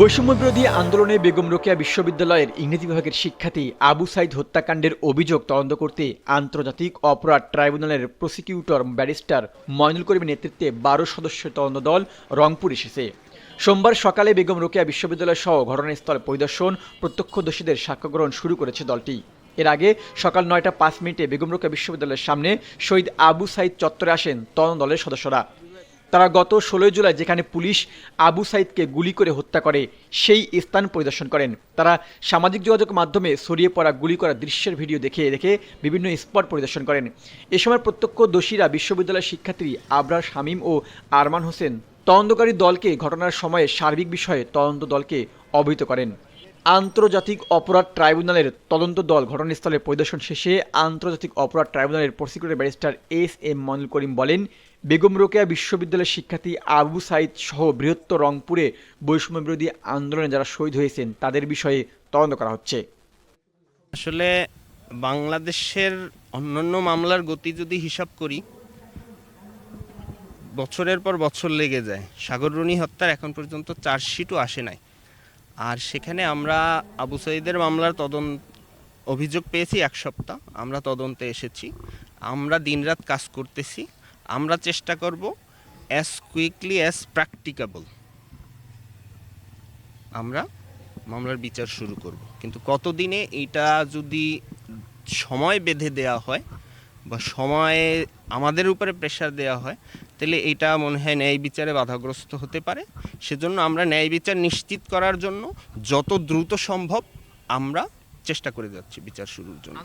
বৈষম্য বিরোধী আন্দোলনে বেগম রোকেয়া বিশ্ববিদ্যালয়ের ইংরেজি বিভাগের শিক্ষার্থী আবু সাইদ হত্যাকাণ্ডের অভিযোগ তদন্ত করতে আন্তর্জাতিক অপরাধ ট্রাইব্যুনালের প্রসিকিউটর ব্যারিস্টার ময়নুল করিমের নেতৃত্বে বারো সদস্যের তদন্ত দল রংপুর এসেছে। সোমবার সকালে বেগম রোকেয়া বিশ্ববিদ্যালয় সহ ঘটনাস্থল পরিদর্শন প্রত্যক্ষদর্শীদের সাক্ষ্য গ্রহণ শুরু করেছে দলটি। এর আগে সকাল নয়টা পাঁচ মিনিটে বেগম রোকেয়া বিশ্ববিদ্যালয়ের সামনে শহীদ আবু সাইদ চত্বরে আসেন তদন্ত দলের সদস্যরা। তারা গত ষোলোই জুলাই যেখানে পুলিশ আবু সাইদকে গুলি করে হত্যা করে, সেই স্থান পরিদর্শন করেন। তারা সামাজিক যোগাযোগ মাধ্যমে ছড়িয়ে পড়া গুলি করা দৃশ্যের ভিডিও দেখে দেখে বিভিন্ন স্পট পরিদর্শন করেন। এ সময় প্রত্যক্ষ দোষীরা বিশ্ববিদ্যালয়ের শিক্ষার্থী আবরার শামীম ও আরমান হোসেন তদন্তকারী দলকে ঘটনার সময়ে সার্বিক বিষয়ে তদন্ত দলকে অবহিত করেন। আন্তর্জাতিক অপরাধ ট্রাইব্যুনালের তদন্ত দল ঘটনাস্থলে পরিদর্শন শেষে আন্তর্জাতিক অপরাধ ট্রাইব্যুনালের prosecutor barrister S M Monul Karim বলেন, বেগম রোকেয়া বিশ্ববিদ্যালয়ের শিক্ষার্থী আবু সাইদ সহ বৃহত্তর রংপুরে বৈষম্য বিরোধী আন্দোলনে যারা শহীদ হয়েছেন, তাদের বিষয়ে তদন্ত করা হচ্ছে। আসলে বাংলাদেশের অন্যান্য মামলার গতি যদি হিসাব করি, বছরের পর বছর লেগে যায়। সাগররুনি হত্যার এখন পর্যন্ত চার্জশিটও আসে নাই। আর সেখানে আমরা আবু সাইদের মামলার তদন্ত, অভিযোগ পেয়েছি এক সপ্তাহ। আমরা তদন্তে এসেছি। আমরা দিনরাত কাজ করতেছি। আমরা চেষ্টা করব অ্যাজ কুইকলি অ্যাজ প্র্যাকটিকেবল আমরা মামলার বিচার শুরু করব। কিন্তু কতদিনে এটা যদি সময় বেঁধে দেওয়া হয় বা সময়ে আমাদের উপরে প্রেশার দেওয়া হয়, তাহলে এটা মনে হয় ন্যায় বিচারে বাধাগ্রস্ত হতে পারে। সেজন্য আমরা ন্যায় বিচার নিশ্চিত করার জন্য যত দ্রুত সম্ভব আমরা চেষ্টা করে যাচ্ছি বিচার শুরুর জন্য।